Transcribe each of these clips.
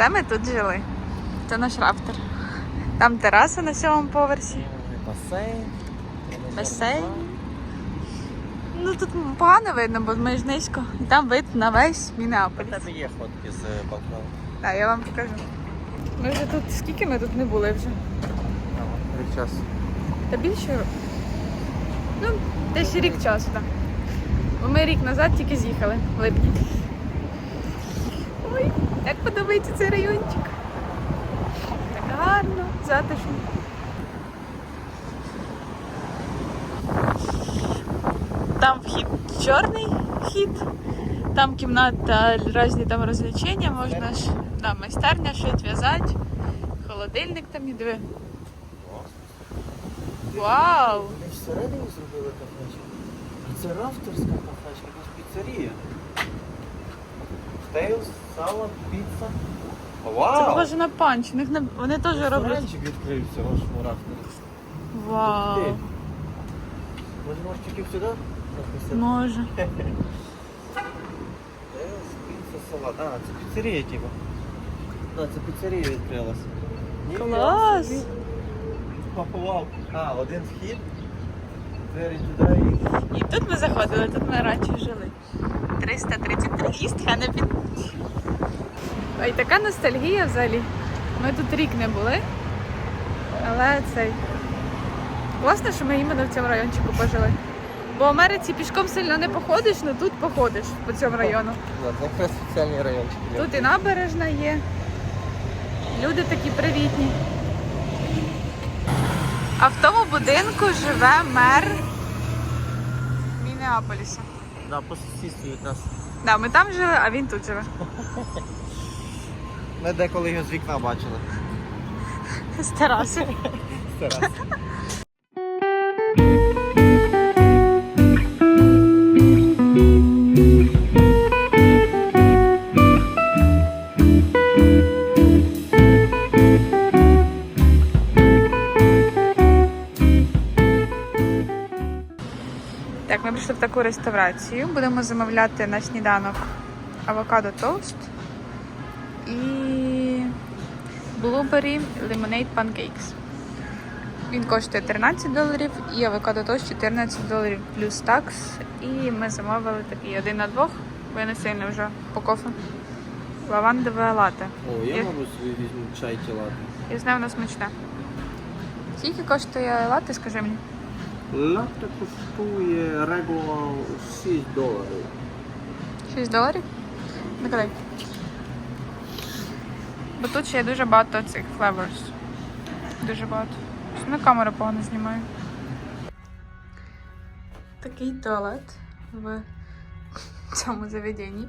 Оце ми тут жили. Це наш рафтер. Там тераса на сьомому поверсі. Басейн. Басейн. Ну тут погано видно, бо ми ж низько. І там вид на весь У Мінеаполіс. тебе є фотки з балкону. Так, я вам покажу. Ми вже тут, скільки ми тут не були вже? Рік часу. Та більше. Ну, десь рік часу, так. Бо ми рік назад тільки з'їхали в липні. Ой, як подобається цей райончик. Так гарно, затишно. Там вхід чорний вхід, там кімната, різні там розвлечення, можна ж да, майстерня, шить, в'язати, холодильник там і диви. Вау! Ми ж всередині зробили кафешку. Це рафтерська кафешка, якась піцерія. Стейлс, сало, піца. Це Вау! похоже на панч. У них на- вони теж роблять. Ресторанчик відкрився в вашому рафтері. Вау. Ти. Може, може, тільки сюди? написати? Може. Стейлс, піца, салат. А, це піцерія, типу. Так, це піцерія відкрилася. Клас! Вау. А, один вхід. Двері туди і... І тут ми заходили, тут ми раніше жили. 333 East Hennepin. Ой, така ностальгія взагалі. Ми тут рік не були. Але цей. Класно, що ми іменно в цьому райончику пожили. Бо в Америці пішком сильно не походиш, але тут походиш по цьому району. Це якраз соціальний райончик. Тут і набережна є. Люди такі привітні. А в тому будинку живе мер Мінеаполіса. Да, по сусідству якраз. Да, ми там жили, а він тут живе. Ми деколи його з вікна бачили. З тераси. Так, ми прийшли в таку реставрацію. Будемо замовляти на сніданок авокадо тост і blueberry lemonade pancakes. Він коштує 13 доларів і авокадо тост 14 доларів плюс такс. І ми замовили такий один на двох, я не сильно вже по кофе. Лавандове лате. О, я, Я- мабуть, собі візьму чай тілати. Я знаю, воно смачне. Скільки коштує лати, скажи мені? Латте коштує регула 6 доларів. 6 доларів? Накидай. Бо тут ще є дуже багато цих flavors. Дуже багато. На камеру погано знімаю. Такий туалет в цьому заведенні.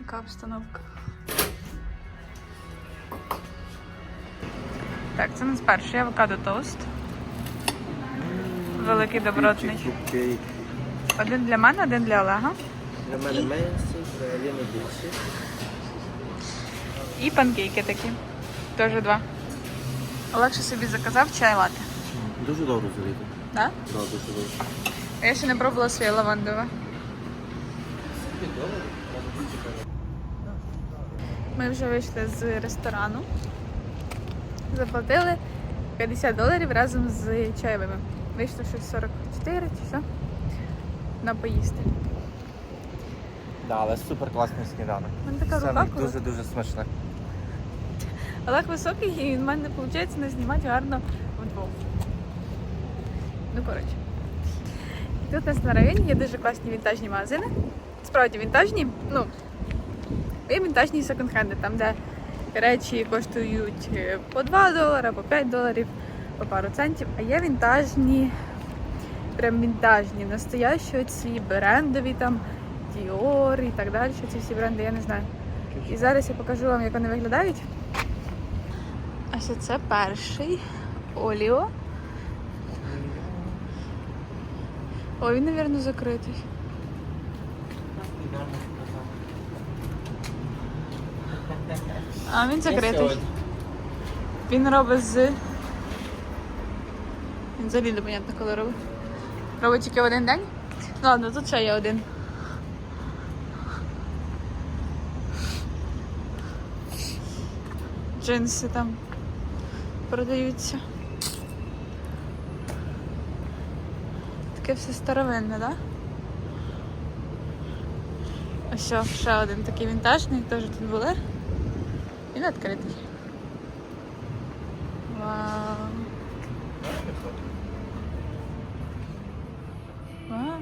Яка обстановка. Так, це у нас перший авокадо тост. Великий добротний. Один для мене, один для Олега. Для мене менший, для Аліни більший. І панкейки такі. Теж два. Олег ще собі заказав чай лати. Дуже добре заліти. Да? Да, дуже добре. Я ще не пробувала своє лавандове. Ми вже вийшли з ресторану. Заплатили 50 доларів разом з чайовими. Вийшло щось 44 чи що. На поїсти. Да, але супер класний сніданок. У така Саме рука коли. дуже-дуже смачне. Олег високий і в мене не виходить не знімати гарно вдвох. Ну, коротше. І тут у нас на районі є дуже класні вінтажні магазини. Справді вінтажні. Ну, є вінтажні секонд-хенди, там, де речі коштують е, по 2 долари, по 5 доларів, по пару центів. А є вінтажні, прям вінтажні, настоящі ці брендові там, Dior і так далі. Ці всі бренди, я не знаю. І зараз я покажу вам, як вони виглядають. Ось це перший Оліо. О, він, мабуть, закритий. А він закритий. Він робить з. Він взагалі непонятно коли робить. Робить тільки один день? Ну ладно, тут ще є один. Джинси там продаються. Таке все старовинне, так? Да? Ось ще один такий вінтажний, теж тут були. Він відкритий. Вау. Вау.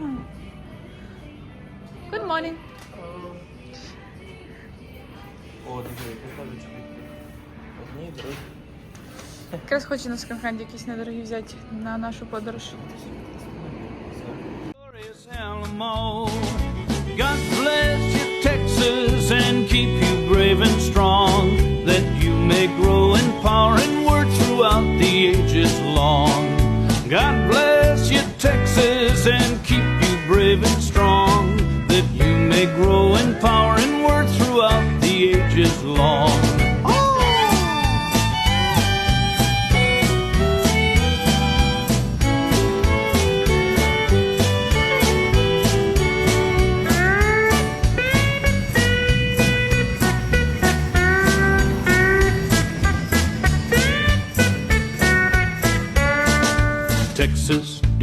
Good morning. О, диви, які козочки. Одні, другі. Якраз хочу на секонд-хенді якісь недорогі взяти на нашу подорож. gun.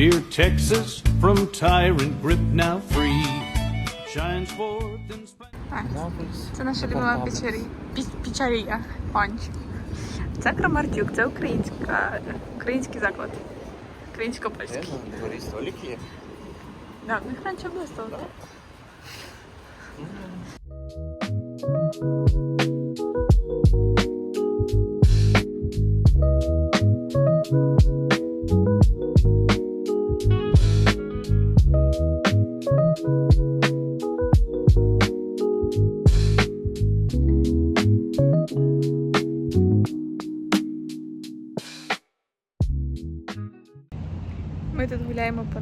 Dear Texas, from tyrant grip now free, shines forth in. Це наша любима пічарі... пічарія. Панч. Це Крамартюк, це українська, український заклад. Українсько-польський. Дворі є. Да, в них раніше столики. Ми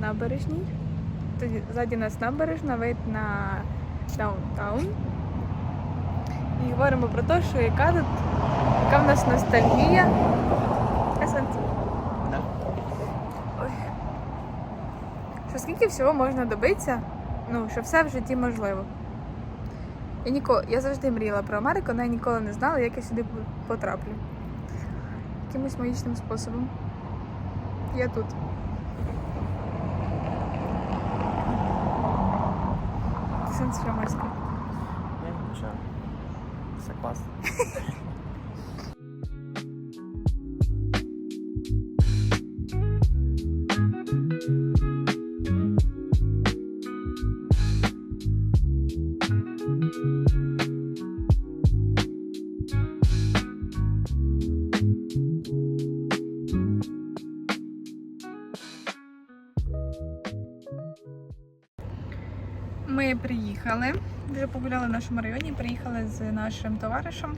набережній. Тут ззаді нас набережна, вид на даунтаун. І говоримо про те, що яка тут, яка в нас ностальгія. Да. Ой. Що скільки всього можна добитися, ну, що все в житті можливо. Я, ніколи, я завжди мріяла про Америку, але я ніколи не знала, як я сюди потраплю. Якимось магічним способом. Я тут. Сенс Шамойський. Ні, нічого. Все класно. Погуляли в нашому районі, приїхали з нашим товаришем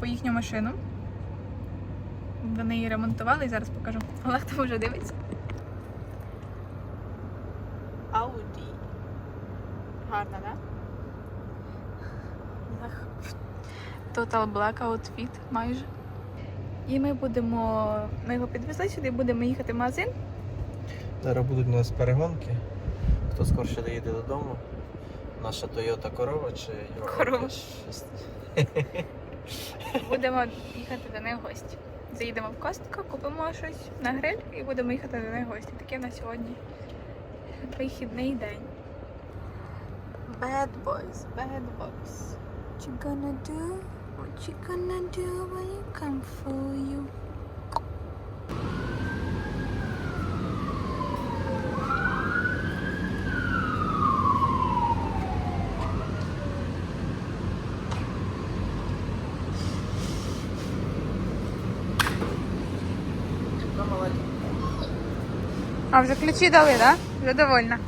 по їхню машину. Вони її ремонтували і зараз покажу. Олег там вже дивиться. Audi. Гарна? Да? Total Black Outfit майже. І ми будемо. Ми його підвезли сюди, будемо їхати в магазин. Зараз будуть у нас перегонки. Хто скорше доїде додому? Наша Toyota корова чи його Корова. Будемо їхати до них в гості. Заїдемо в Костко, купимо щось на гриль і будемо їхати до них в гості. Таке на сьогодні вихідний день. Bad boys, bad boys. What you gonna do? What you gonna do when you come for you? А вже ключі дали, так? Да? Вже довольна.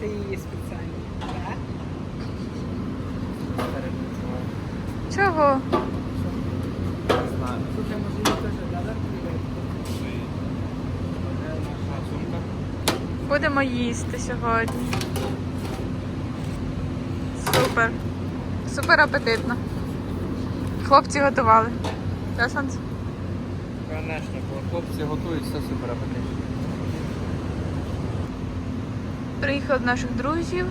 Це її спеціально. Так? Чого? Слухай, може її теж треба? Будемо їсти сьогодні. Супер. Супер апетитно. Хлопці готували. Да, Санс? Конечно, коли хлопці готують, все супер апетитно. Приїхали до наших друзів.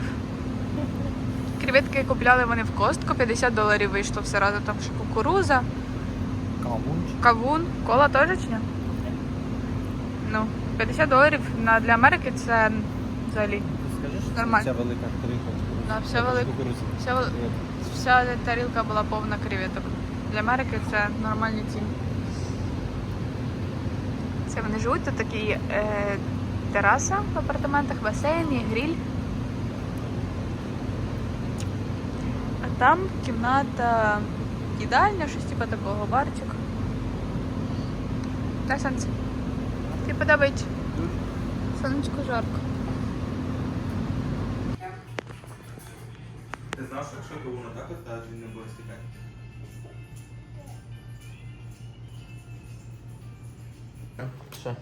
креветки купляли вони в костку, 50 доларів вийшло все разом. Там ще кукуруза, Кавунчик. кавун, кола теж чи ні? Ну, 50 доларів на, для Америки це взагалі. Скажи, що Нормально. ця велика тарілка. Да, все велик- Кукурудза. Вся, вел- вся тарілка була повна креветок. Для Америки це нормальні ціни. Це вони живуть, тут такі е, тераса в апартаментах, басейн і гриль. А там кімната їдальня, щось типу такого, барчик. Так, сонце. Тобі подобається? Сонечко жарко. Ти знав, що якщо кавуна так оставиш, він не буде стікати? Що?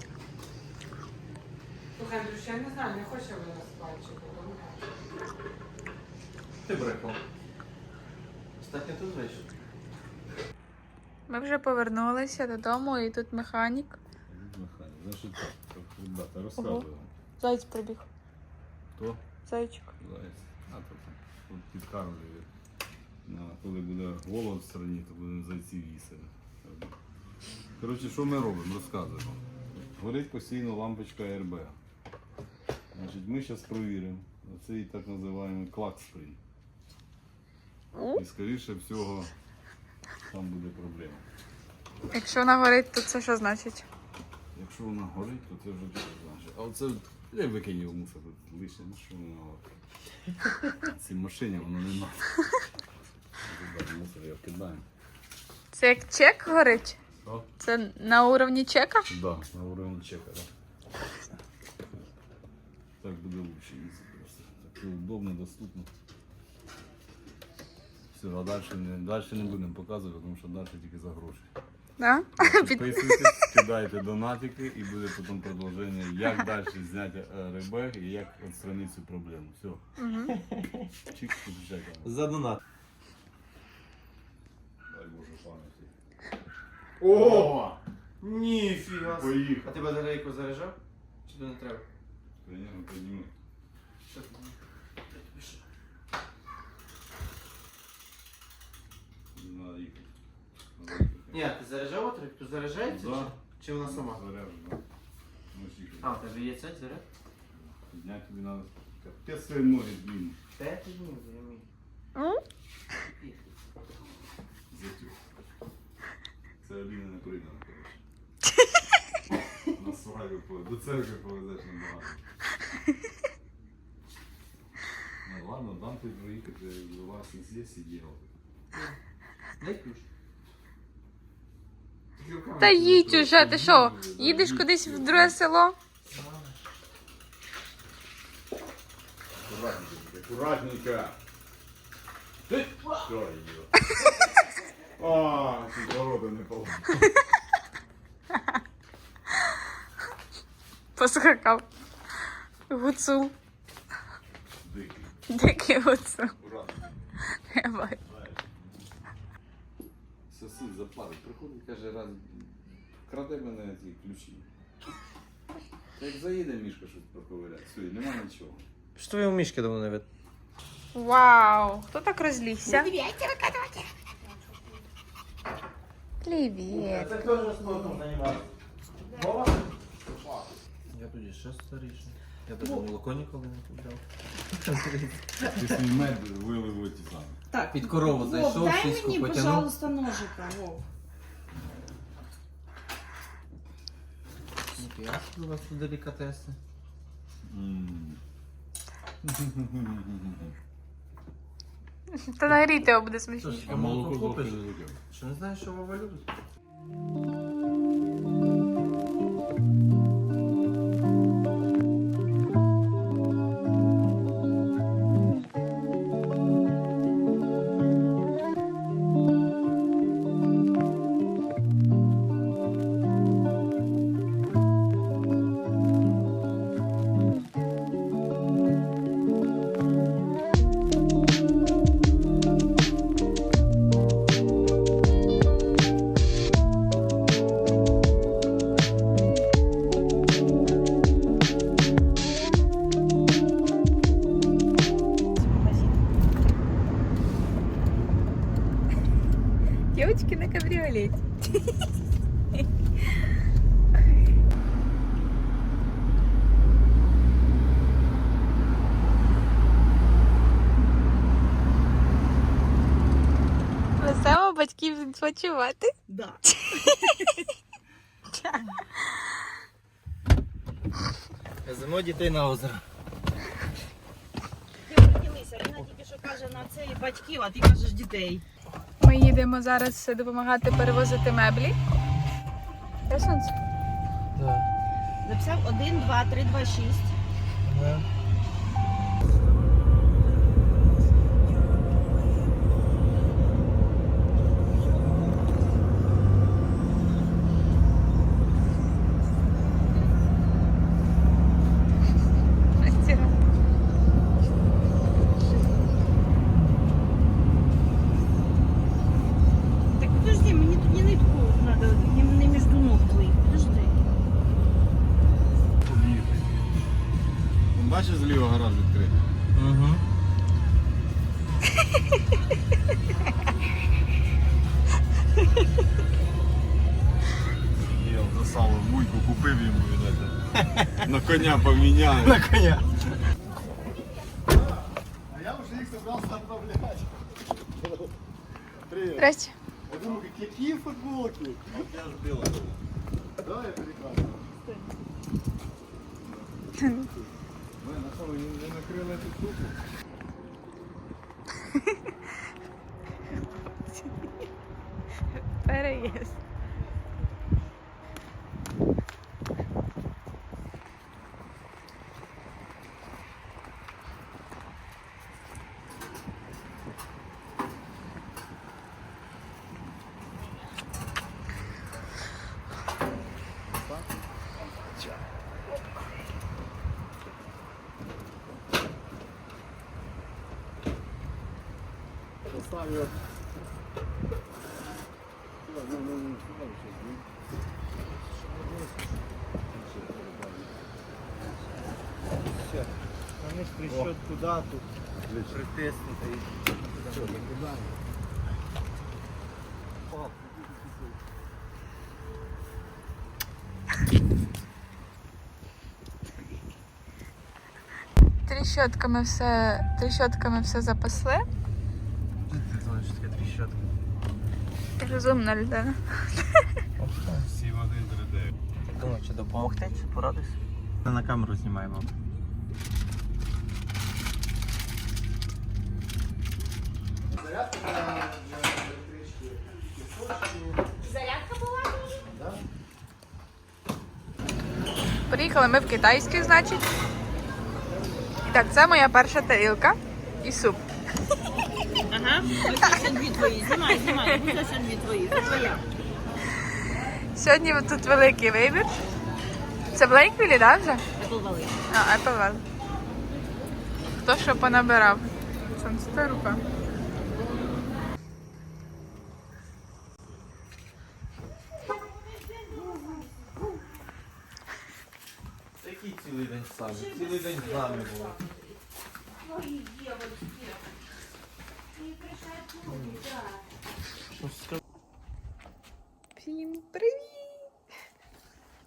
Слухай, Андрюш, я не знаю, не хочу я вираз пальчик. Ти брехав. Остатньо тут вийшов. Ми вже повернулися додому і тут механік. Михайло, значить так, так, ребята, розказуємо. Зайць прибіг. Хто? Зайчик. Заяць. А, то там, тут підказує. На, коли буде голод в страні, то будемо зайців їсти. Коротше, що ми робимо? Розказуємо. Горить постійно лампочка РБ. Значить, ми зараз провіримо цей так називаємо клакспринт. І скоріше всього там буде проблема. Якщо вона горить, то це що значить? Якщо вона горить, то це вже дуже значить. А оце я викинь його мусор лише, ну що вона горить. Цій машині воно не треба. Мусор я вкидаю. Це як чек горить? Що? Це на уровні чека? Да, на уровні чека, да. Так буде лучше їздити просто. Так удобно, доступно. Все, а далі не, далі не будемо показувати, тому що далі тільки за гроші. Да? Підписуйтесь, кидайте донатики і буде потім продовження, як далі зняти е, РБ і як відстранити цю проблему. Все. Чик, підключай камеру. За донат. Дай Боже пам'яті. О! Ніфіга. А Поїхав. ти батарейку заряджав? Чи то не треба? Ти? Я тобі? Не. Надо їхати. Ні, ти заряджав батарейку? Тут заряджається? Да. Чи, чи вона сама? Заряджена. Ну. А, у тебе є цей заряд? Підняти тобі треба. Капець свої ноги. П'ять днів, я вмію. М? Затюк. Це Аліна не прийняла, коротше. На свадьбу до церкви повезеш набагато. Ну ладно, дам ти проїхати, у вас. Дай ключ. Та їдь уже, ти що? Їдеш кудись в друге село? Аккуратненько, аккуратненько. Ти! Все, идиот. А, ворота не поламав. Поскакав. Гуцул. Дикий. Дикий гуцул. Аккуратно. Я бачу. Сосед приходить, каже, раз краде мене ці ключі. Як заїде мішка щось проковиряти, все, і нема нічого. Що твої мішки давно не вид? Вау, хто так розлігся? Привіт. Це хто ж спортом займався? Я тоді ще старіший. Я тоді молоко ніколи не купляв. Ти свій мед вилив оті самі. Так, Під корову Вов, зайшов, дай сіську мені, потягнув. пожалуйста, ножика, Вов. Ніфіга собі у вас тут делікатеси. М. Та нагрійте його буде Що смачніше. А молоко молоко зовсім купиш? Що не знаєш, що Вова любить? Болеть. Весело батьків відпочивати. Да. Веземо дітей на озеро. Ти поділися, вона тільки що каже на це і батьків, а ти кажеш дітей. Ми їдемо зараз допомагати перевозити меблі. Де сонце? Да. Записав 1, 2, 3, 2, 6. Коня поміняю. На коня. А я уже их собрался отправлять. Привет. Здрасте. Я думаю, какие футболки? Я ж біла. Да, это прекрасно. Ви на що, ви не накрили цю штуку? Переїзд. Туди, тут притиснути. Тріщотками все, тріщотками все запасли. Ти знаєш, що таке тріщотка. Розумна людина. Всі в один 3D. Думаю, чи допомогти, чи порадись? Це на камеру знімаємо. Зарядка для, для электрички. Приїхали ми в китайський, значить. І так, це моя перша тарілка і суп. Ага. Це дві твої. Знімай, знімай. Це дві твої. Це твоя. Сьогодні тут великий вибір. Це в так, вже? Apple Valley. А, Apple Valley. Хто що понабирав? Це рука. Який цілий день самі? Цілий день з нами було. Всім привіт!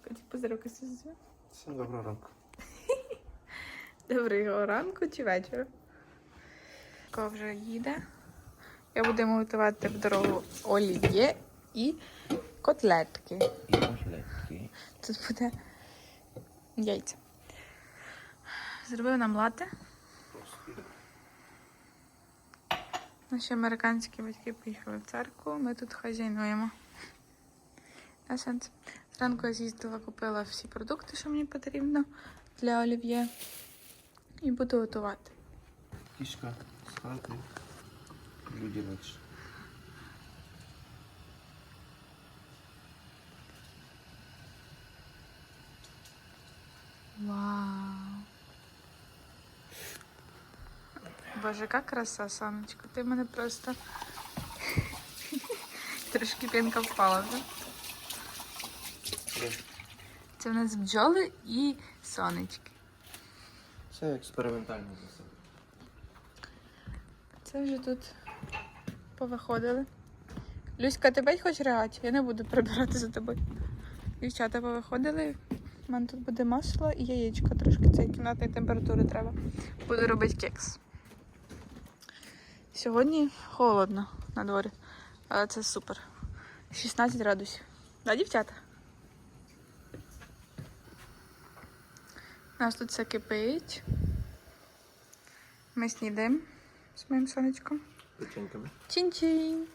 Хоті позироки сюди. Всім доброго ранку. Доброго ранку чи вечора. Ко вже їде. Я будемо готувати в дорогу олів'є і котлетки. І котлетки. Тут буде яйця. Зробив нам лате. Наші американські батьки поїхали в церкву, ми тут хазяйнуємо. На сенс. Зранку я з'їздила, купила всі продукти, що мені потрібно для олів'є. І буду готувати. Кішка з хати. Люди легше. Вау. Боже, яка краса, Саночка. Ти в мене просто трошки пінка впала, так? Це в нас бджоли і сонечки. Це експериментальне засада. Це вже тут повиходили. Люська, ти опять хочеш реагати? Я не буду прибирати за тобою. Дівчата повиходили. У мене тут буде масло і яєчко трошки цієї кімнатної температури треба. Буду робити кекс. Сьогодні холодно на дворі, але це супер. 16 градусів. Да, дівчата? У нас тут все кипить. Ми снідаємо з моїм сонечком. Печеньками. Чин-чин.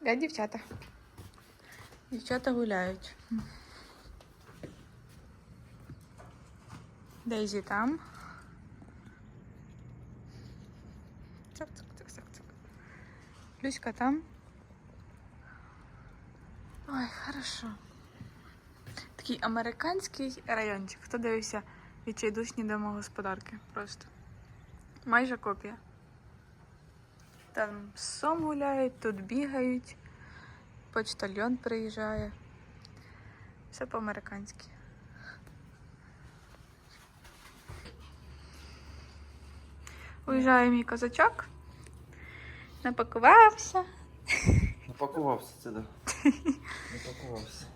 Да, дівчата. Дівчата гуляють. Дейзі там. Люська там. Ой, хорошо. Такий американський райончик. Хто дивився відчайдушні домогосподарки? Просто. Майже копія. Там сом гуляють, тут бігають, почтальйон приїжджає. Все по-американськи. Уїжджає мій козачок. Напакувався. Напакувався це, да. Напакувався.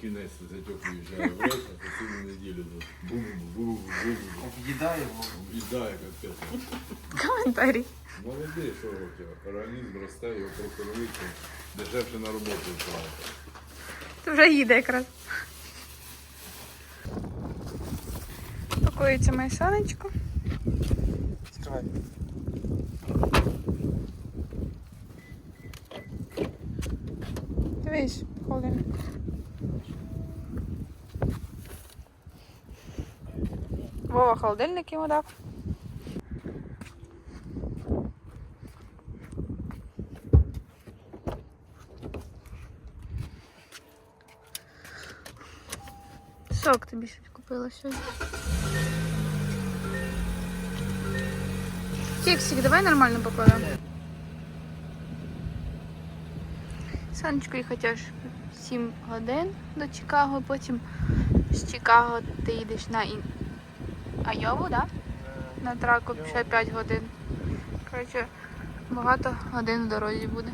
Кінець зятьок виїжджає в рейс, а цілу неділю тут бу-бу-бу-бу-бу. Об'їдає його. Об'їдає капець. Коментарі. Молодий, що років. Організм росте, його прокормити, дешевше на роботу відправити. Ти вже їде якраз. Пакується моє сонечко. Скривай. Дивись, холодильник. Вова холодильник йому дав. Сок тобі щось купила сьогодні. Кексик, давай нормально покладемо. Сонечко, і хочеш 7 годин до Чикаго, потім з Чикаго ти їдеш на Ін... Айову, да? На траку ще 5 годин. Коротше, багато годин в дорозі буде.